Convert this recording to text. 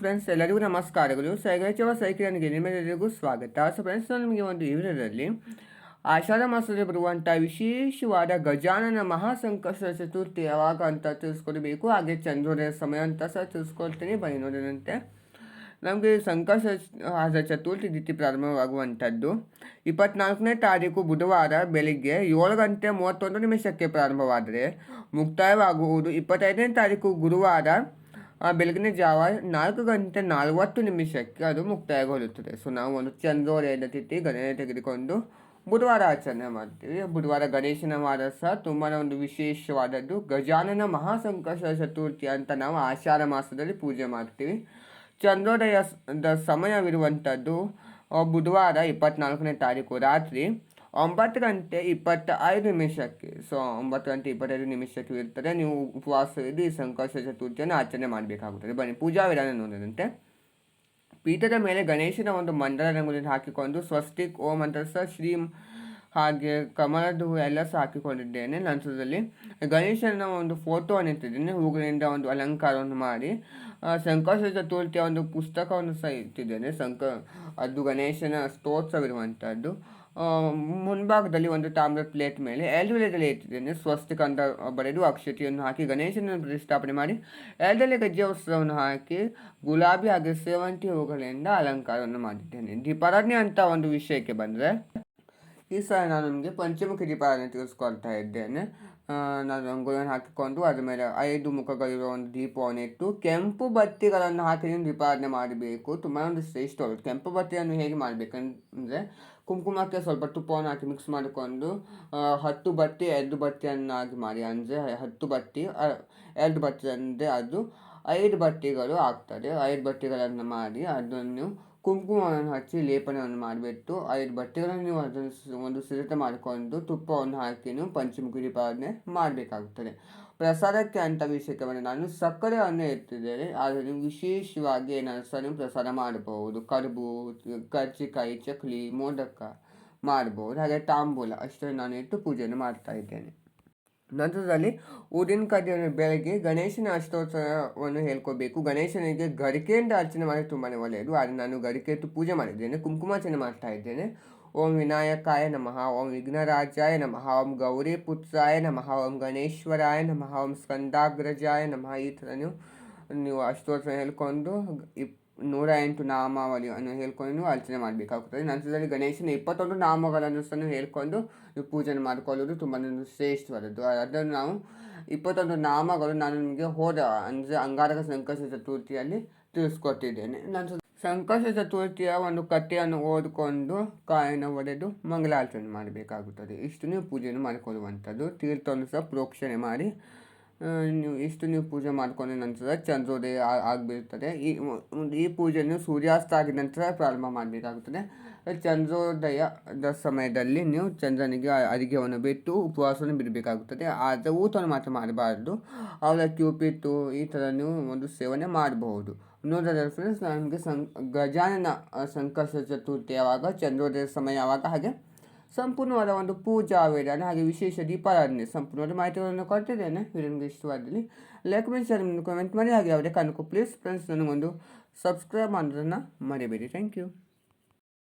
Friends ಎಲ್ಲರಿಗೂ ನಮಸ್ಕಾರಗಳು. ಸೈಗಚವ ಸೈಕಿರನಿಗೆ ನಿಮ್ಮೆಲ್ಲರಿಗೂ ಸ್ವಾಗತ. ಸೊ ಫ್ರೆಂಡ್ಸ್ ನಿಮಗೆ ಒಂದು ಇವರಲ್ಲಿ ಆಷಾಢ ಮಾಸದಲ್ಲಿ ಬರುವಂಥ ವಿಶೇಷವಾದ ಗಜಾನನ ಮಹಾಸಂಕಷ್ಟ ಚತುರ್ಥಿ ಯಾವಾಗ ಅಂತ ತಿಳಿಸ್ಕೊಡ್ಬೇಕು. ಹಾಗೆ ಚಂದ್ರೋದಯ ಸಮಯ ಅಂತ ಸಹ ತಿಳಿಸ್ಕೊಳ್ತೀನಿ ಬನ್ನಿ ನೋಡಿದಂತೆ ನಮಗೆ ಸಂಕಷ್ಟ ಚತುರ್ಥಿ ತಿಥಿ ಪ್ರಾರಂಭವಾಗುವಂಥದ್ದು. ಇಪ್ಪತ್ನಾಲ್ಕನೇ ತಾರೀಕು ಬುಧವಾರ ಬೆಳಿಗ್ಗೆ ಏಳು ಗಂಟೆ ಮೂವತ್ತೊಂದು ನಿಮಿಷಕ್ಕೆ ಪ್ರಾರಂಭವಾದರೆ ಮುಕ್ತಾಯವಾಗುವುದು. ಇಪ್ಪತ್ತೈದನೇ ತಾರೀಕು ಗುರುವಾರ ಬೆಳಗಿನ ಜಾವ ನಾಲ್ಕು ಗಂಟೆ ನಲವತ್ತು ನಿಮಿಷಕ್ಕೆ ಅದು ಮುಕ್ತಾಯಗೊಳ್ಳುತ್ತದೆ. ಸೊ ನಾವು ಒಂದು ಚಂದ್ರೋದಯದ ತಿಥಿ ಗಣನೆ ತೆಗೆದುಕೊಂಡು ಬುಧವಾರ ಆಚರಣೆ ಮಾಡ್ತೀವಿ. ಬುಧವಾರ ಗಣೇಶನ ವಾರ ಸಹ ತುಂಬಾ ಒಂದು ವಿಶೇಷವಾದದ್ದು. ಗಜಾನನ ಮಹಾಸಂಕಷ್ಟ ಚತುರ್ಥಿ ಅಂತ ನಾವು ಆಷಾಢ ಮಾಸದಲ್ಲಿ ಪೂಜೆ ಮಾಡ್ತೀವಿ. ಚಂದ್ರೋದಯದ ಸಮಯವಿರುವಂಥದ್ದು ಬುಧವಾರ ಇಪ್ಪತ್ನಾಲ್ಕನೇ ತಾರೀಕು ರಾತ್ರಿ. ಒಂಬತ್ತು ಗಂಟೆ ಇಪ್ಪತ್ತ ಐದು ನಿಮಿಷಕ್ಕೆ. ಸೊ ಒಂಬತ್ತು ಗಂಟೆ ಇಪ್ಪತ್ತೈದು ನಿಮಿಷಕ್ಕೆ ಇರ್ತದೆ. ನೀವು ಉಪವಾಸ ಇದ್ದು ಈ ಸಂಕಷ್ಟ ಚತುರ್ಥಿಯನ್ನು ಆಚರಣೆ ಮಾಡಬೇಕಾಗುತ್ತದೆ. ಬನ್ನಿ, ಪೂಜಾ ವಿಧಾನ ನೋಡಿದಂತೆ. ಪೀಠದ ಮೇಲೆ ಗಣೇಶನ ಒಂದು ಮಂಡಲ ರಂಗುಲಿನ ಹಾಕಿಕೊಂಡು ಸ್ವಸ್ತಿಕ್ ಓಂ ಅಂತ ಸಹ ಶ್ರೀ ಹಾಗೆ ಕಮಲದ ಎಲ್ಲ ಸಹ ಹಾಕಿಕೊಂಡಿದ್ದೇನೆ ಲಂಚದಲ್ಲಿ. ಗಣೇಶನ ಒಂದು ಫೋಟೋವನ್ನು ಇಟ್ಟಿದ್ದೇನೆ ಹೂಗಳಿಂದ ಒಂದು ಅಲಂಕಾರವನ್ನು ಮಾಡಿ. ಶಂಕರ ಚತುರ್ಥಿಯ ಒಂದು ಪುಸ್ತಕವನ್ನು ಸಹ ಇಟ್ಟಿದ್ದೇನೆ. ಸಂಕ ಅದು ಗಣೇಶನ ಸ್ತೋತ್ರವಿರುವಂಥದ್ದು ಮುಂಭಾಗದಲ್ಲಿ ಒಂದು ತಾಮ್ರ ಪ್ಲೇಟ್ ಮೇಲೆ ಎಲ್ದೆಲೆದಲ್ಲಿ ಇಟ್ಟಿದ್ದೇನೆ. ಸ್ವಸ್ತಿಕ ಅಂತ ಬರೆದು ಅಕ್ಷತೆಯನ್ನು ಹಾಕಿ ಗಣೇಶನನ್ನು ಪ್ರತಿಷ್ಠಾಪನೆ ಮಾಡಿ ಎಲ್ದೆಲೆ ಗಜ್ಜೆ ವಸ್ತ್ರವನ್ನು ಹಾಕಿ ಗುಲಾಬಿ ಹಾಗೆ ಸೇವಂತಿ ಹೂಗಳಿಂದ ಅಲಂಕಾರವನ್ನು ಮಾಡಿದ್ದೇನೆ. ದೀಪಾರಾಧನೆ ಅಂತ ಒಂದು ವಿಷಯಕ್ಕೆ ಬಂದರೆ ಈ ಸಲ ನಾನು ನಿಮಗೆ ಪಂಚಮುಖಿ ದೀಪಾರಾಧನೆ ತಿಳಿಸ್ಕೊಳ್ತಾ ಇದ್ದೇನೆ. ನಾನು ರಂಗೋಲಿಯನ್ನು ಹಾಕಿಕೊಂಡು ಅದರ ಮೇಲೆ ಐದು ಮುಖಗಳಿರೋ ಒಂದು ದೀಪವನ್ನು ಇಟ್ಟು ಕೆಂಪು ಬತ್ತಿಗಳನ್ನು ಹಾಕಿ ದೀಪಾರಾಧನೆ ಮಾಡಬೇಕು. ತುಂಬ ಒಂದು ಶ್ರೇಷ್ಠವಾಗುತ್ತೆ ಕೆಂಪು ಬತ್ತಿಯನ್ನು ಹೇಗೆ ಮಾಡಬೇಕಂದ್ರೆ ಕುಂಕುಮಕ್ಕೆ ಸ್ವಲ್ಪ ತುಪ್ಪವನ್ನು ಹಾಕಿ ಮಿಕ್ಸ್ ಮಾಡಿಕೊಂಡು ಹತ್ತು ಬತ್ತಿ, ಎರಡು ಬತ್ತಿಯನ್ನಾಗಿ ಮಾಡಿ. ಅಂದರೆ ಹತ್ತು ಬತ್ತಿ ಎರಡು ಬತ್ತಿ ಅಂದರೆ ಅದು ಐದು ಬಟ್ಟಿಗಳು ಆಗ್ತದೆ. ಐದು ಬಟ್ಟಿಗಳನ್ನು ಮಾಡಿ ಅದನ್ನು ಕುಂಕುಮವನ್ನು ಹಚ್ಚಿ ಲೇಪನವನ್ನು ಮಾಡಿಬಿಟ್ಟು ಐದು ಬಟ್ಟೆಗಳನ್ನು ನೀವು ಅದನ್ನು ಒಂದು ಸಿದ್ಧತೆ ಮಾಡಿಕೊಂಡು ತುಪ್ಪವನ್ನು ಹಾಕಿ ನೀವು ಪಂಚಮುಖಿ ಪಾಲನೆ ಮಾಡಬೇಕಾಗುತ್ತದೆ. ಪ್ರಸಾದಕ್ಕೆ ಅಂತ ವಿಷಯಕ್ಕೆ ನಾನು ಸಕ್ಕರೆಯನ್ನು ಎತ್ತಿದ್ದೇನೆ, ಆದರೆ ವಿಶೇಷವಾಗಿ ಏನಾದರೂ ಪ್ರಸಾದ ಮಾಡಬಹುದು. ಕಡುಬು, ಕರ್ಜಿಕಾಯಿ, ಚಕ್ಲಿ, ಮೋದಕ ಮಾಡಬಹುದು. ಹಾಗೆ ತಾಂಬೂಲ, ಅಷ್ಟನ್ನು ನಾನು ಇಟ್ಟು ಪೂಜೆಯನ್ನು ಮಾಡ್ತಾ ಇದ್ದೇನೆ. ನಂತರದಲ್ಲಿ ಊದಿನ ಬೆಳಗ್ಗೆ ಗಣೇಶನ ಅಷ್ಟೋತ್ಸವವನ್ನು ಹೇಳ್ಕೋಬೇಕು. ಗಣೇಶನಿಗೆ ಗರಿಕೆಯಿಂದ ಅರ್ಚನೆ ಮಾಡಿ ತುಂಬಾ ಒಳ್ಳೆಯದು. ಆದರೆ ನಾನು ಗರಿಕೆ ಪೂಜೆ ಮಾಡಿದ್ದೇನೆ, ಕುಂಕುಮಾರ್ಚನೆ ಮಾಡ್ತಾ ಇದ್ದೇನೆ. ಓಂ ವಿನಾಯಕಾಯ ನಮಃ, ಓಂ ವಿಘ್ನರಾಜಾಯ ನಮಃ, ಓಂ ಗೌರಿ ಪುತ್ರಾಯ ನಮಃ, ಓಂ ಗಣೇಶ್ವರಾಯ ನಮಃ, ಓಂ ಸ್ಕಂದಾಗ್ರಜಾಯ ನಮಃ ಈ ಥರ ನೀವು ನೀವು ಅಷ್ಟೋತ್ಸವ ಹೇಳ್ಕೊಂಡು ಇಪ್ ನೂರ ಎಂಟು ನಾಮಾವಳಿಯನ್ನು ಹೇಳ್ಕೊಂಡು ಅರ್ಚನೆ ಮಾಡಬೇಕಾಗುತ್ತದೆ. ನಂತರದಲ್ಲಿ ಗಣೇಶನ ಇಪ್ಪತ್ತೊಂದು ನಾಮಗಳನ್ನು ಸಹ ಹೇಳ್ಕೊಂಡು ಪೂಜೆ ಮಾಡಿಕೊಳ್ಳೋದು ತುಂಬ ಶ್ರೇಷ್ಠವಾದದ್ದು. ಅದನ್ನು ನಾವು ಇಪ್ಪತ್ತೊಂದು ನಾಮಗಳು ನಾನು ನಿಮಗೆ ಹೋದ, ಅಂದರೆ ಅಂಗಾರಕ ಸಂಕಷ್ಟ ಚತುರ್ಥಿಯಲ್ಲಿ ತಿಳಿಸ್ಕೊಟ್ಟಿದ್ದೇನೆ. ನಂತರ ಸಂಕಷ್ಟ ಚತುರ್ಥಿಯ ಒಂದು ಕಥೆಯನ್ನು ಓದಿಕೊಂಡು ಕಾಯನ್ನು ಒಡೆದು ಮಂಗಳಾಚರಣೆ ಮಾಡಬೇಕಾಗುತ್ತದೆ. ಇಷ್ಟು ನೀವು ಪೂಜೆಯನ್ನು ಮಾಡಿಕೊಳ್ಳುವಂಥದ್ದು. ತೀರ್ಥವನ್ನು ಸಹ ಪ್ರೋಕ್ಷಣೆ ಮಾಡಿ ನೀವು ಇಷ್ಟು ನೀವು ಪೂಜೆ ಮಾಡಿಕೊಂಡ ನಂತರ ಚಂದ್ರೋದಯ ಆಗಿಬಿಡ್ತದೆ. ಈ ಈ ಪೂಜೆಯನ್ನು ಸೂರ್ಯಾಸ್ತ ಆಗಿದ ನಂತರ ಪ್ರಾರಂಭ ಮಾಡಬೇಕಾಗುತ್ತದೆ. ಚಂದ್ರೋದಯದ ಸಮಯದಲ್ಲಿ ನೀವು ಚಂದ್ರನಿಗೆ ಅಡಿಗೆವನ್ನು ಬಿಟ್ಟು ಉಪವಾಸವನ್ನು ಬಿಡಬೇಕಾಗುತ್ತದೆ. ಆದರೆ ಊತವನ್ನು ಮಾತ್ರ ಮಾಡಬಾರ್ದು. ಅವಲಕ್ಕಿ ಉಪ್ಪಿಟ್ಟು ಈ ಥರ ನೀವು ಒಂದು ಸೇವನೆ ಮಾಡಬಹುದು. ನೋಡಿದ್ರೆ ಫ್ರೆಂಡ್ಸ್ ನನಗೆ ಸಂ, ಗಜಾನನ ಸಂಕಷ್ಟ ಚತುರ್ಥಿ ಯಾವಾಗ? ಚಂದ್ರೋದಯ ಸಮಯ ಯಾವಾಗ? ಹಾಗೆ ಸಂಪೂರ್ಣವಾದ ಒಂದು ಪೂಜಾ ವಿಧಾನ ಹಾಗೆ ವಿಶೇಷ ದೀಪಾರಾಧನೆ ಸಂಪೂರ್ಣವಾದ ಮಾಹಿತಿಗಳನ್ನು ಕೊಡ್ತಿದ್ದೇನೆ ನಿಮಗೆ ಇಷ್ಟವಾದಲ್ಲಿ ಲೈಕ್ ಕಮೆಂಟ್ ಮಾಡಿ, ಹಾಗೆ ಯಾವುದೇ ಕಾರಣಕ್ಕೂ ಪ್ಲೀಸ್ ಫ್ರೆಂಡ್ಸ್ ನನಗೊಂದು ಸಬ್ಸ್ಕ್ರೈಬ್ ಮಾಡೋದನ್ನು ಮರಿಬೇಡಿ. Thank you